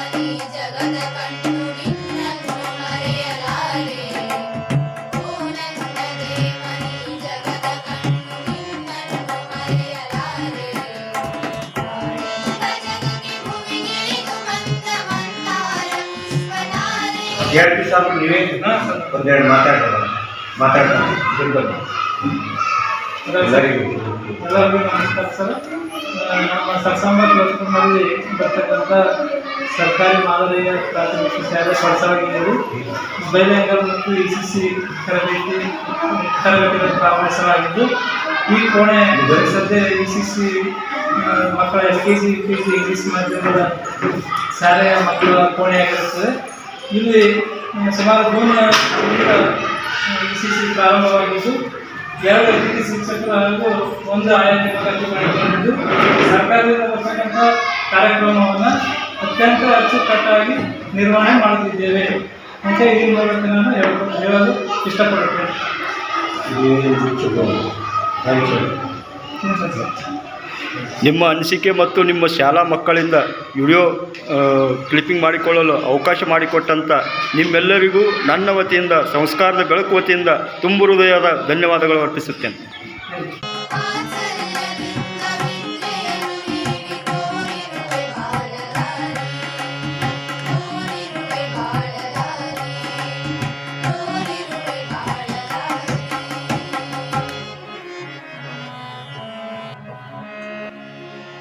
ಜಗದ ಕಣ್ಣು ನಿನ್ನನ್ನು ಮರೆಯಲಾರೆ ಓ ನನ್ನ ದೇವನಿ ಜಗದ ಕಣ್ಣು ನಿನ್ನನ್ನು ಮರೆಯಲಾರೆ ಜಗಕ್ಕೆ ಭುವಿಗಿಳಿದು ಬಂದ ಮಂದಾರ ಪುಷ್ಪಧಾರೆ ಎರಡು ಸಾವಿರ ನೀವೇ ಒಂದೆರಡು ಮಾತಾಡೋಣ ಮಾತಾಡ್ತಾರೆ ತಿಳ್ಕೊಂಡು ಎಲ್ಲರಿಗೂ. ಎಲ್ಲರಿಗೂ ನಮಸ್ಕಾರ ಸರ್. ನಮ್ಮ ಸತ್ಸಂಗ ಕ್ಲಸ್ಟರ್ನಲ್ಲಿ ಬರ್ತಕ್ಕಂಥ ಸರ್ಕಾರಿ ಮಾದರಿಯ ಪ್ರಾಥಮಿಕ ಶಾಲೆ ಕೊಳಸವಾಗಿದ್ದು ಬೈಲಂಗಲ್ ಮತ್ತು ಇ ಸಿ ಸಿ ತರಬೇತಿ ತರಗತಿಗಳನ್ನು ಪ್ರಾರಂಭಿಸಲಾಗಿದ್ದು, ಈ ಕೋಣೆ ಸದ್ಯ ಇ ಸಿ ಸಿ ಮಕ್ಕಳ L K G U K G English ಮಾಧ್ಯಮದ ಶಾಲೆಯ ಮಕ್ಕಳ ಕೋಣೆಯಾಗಿರುತ್ತದೆ ಇಲ್ಲಿ ಸುಮಾರು ಮೂರು ಇ ಸಿ ಸಿ ಪ್ರಾರಂಭವಾಗಿದ್ದು ಎರಡು ಅತಿಥಿ ಶಿಕ್ಷಕರು ಹಾಗೂ ಒಂದು ಆಯಾತಿ ಖರ್ಚು ಮಾಡಿಕೊಂಡಿದ್ದು ಸರ್ಕಾರದಿಂದ ಬರ್ತಕ್ಕಂಥ ಕಾರ್ಯಕ್ರಮವನ್ನು ಅತ್ಯಂತ ಅಚ್ಚುಕಟ್ಟಾಗಿ ನಿರ್ವಹಣೆ ಮಾಡುತ್ತಿದ್ದೇವೆ. ಅಂತ ಈ ಮೂಲಕ ನಾನು ಹೇಳಲು ಇಷ್ಟಪಡುತ್ತೇನೆ. Thank you. ನಿಮ್ಮ ಅನಿಸಿಕೆ ಮತ್ತು ನಿಮ್ಮ ಶಾಲಾ ಮಕ್ಕಳಿಂದ ವಿಡಿಯೋ ಕ್ಲಿಪ್ಪಿಂಗ್ ಮಾಡಿಕೊಳ್ಳಲು ಅವಕಾಶ ಮಾಡಿಕೊಟ್ಟಂಥ ನಿಮ್ಮೆಲ್ಲರಿಗೂ ನನ್ನ ವತಿಯಿಂದ, ಸಂಸ್ಕಾರದ ಬೆಳಕು ವತಿಯಿಂದ ತುಂಬು ಹೃದಯದ ಧನ್ಯವಾದಗಳು ಅರ್ಪಿಸುತ್ತೇನೆ.